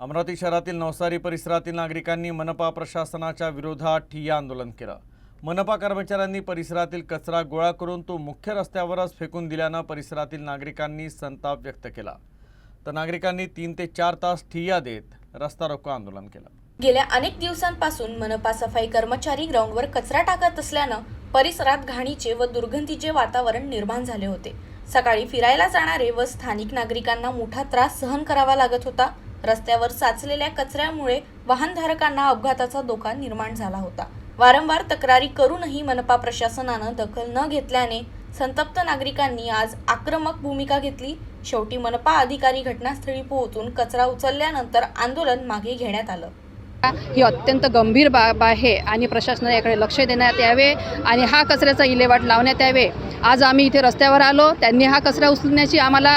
अमरावती शहरातील नवसारी परिसरातील नागरिकांनी मनपा प्रशासनाच्या विरोधात ठिय्या आंदोलन केलं. मनपा कर्मचाऱ्यांनी परिसरातील कचरा गोळा करून तो मुख्य रस्त्यावरच फेकून दिल्यानं परिसरातील नागरिकांनी संताप व्यक्त केला. तर नागरिकांनी तीन ते चार तास ठिय्या देत रस्ता रोको आंदोलन केलं. गेल्या अनेक दिवसांपासून मनपा सफाई कर्मचारी ग्राउंडवर कचरा टाकत असल्यानं परिसरात घाणीचे व दुर्गंधीचे वातावरण निर्माण झाले होते. सकाळी फिरायला जाणारे व स्थानिक नागरिकांना मोठा त्रास सहन करावा लागत होता. रस्त्यावर साचलेल्या कचऱ्यामुळे वाहनधारकांना अपघाताचा धोका निर्माण झाला होता. वारंवार तक्रारी करूनही मनपा प्रशासनानं दखल न घेतल्याने संतप्त नागरिकांनी आज आक्रमक भूमिका घेतली. शेवटी मनपा अधिकारी घटनास्थळी पोहोचून कचरा उचलल्यानंतर आंदोलन मागे घेण्यात आलं. ही अत्यंत गंभीर बाब आहे आणि प्रशासनाने याकडे लक्ष देण्यात यावे आणि हा कचऱ्याचा इलेवाट लावण्यात यावे. आज आम्ही इथे रस्त्यावर आलो त्यांनी हा कचरा उचलण्याची आम्हाला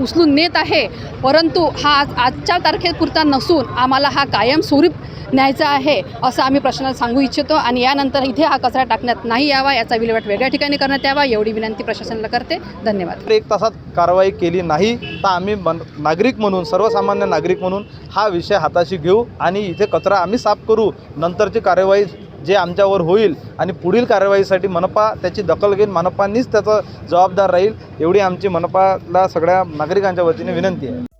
उचलून नेत आहे. परंतु हा आज आजच्या तारखेपुरता नसून आम्हाला हा कायम स्वरूप न्यायचा आहे असं आम्ही प्रश्नाला सांगू इच्छितो. आणि यानंतर इथे हा कचरा टाकण्यात नाही यावा याचा विल्हेवाट वेगळ्या ठिकाणी करण्यात यावा एवढी विनंती प्रशासनाला करते. धन्यवाद. एक तासात कारवाई केली नाही तर आम्ही मन नागरिक म्हणून सर्वसामान्य नागरिक म्हणून हा विषय हाताशी घेऊ आणि इथे कचरा आम्ही साफ करू. नंतरची कार्यवाही जे आमच्यावर होईल आणि पुढील कारवाईसाठी मनपा त्याची दखल घेईन मनपानीच त्याचा जबाबदार राहील एवढी आमची मनपाला सगळ्या नागरिकांच्या वतीने विनंती आहे.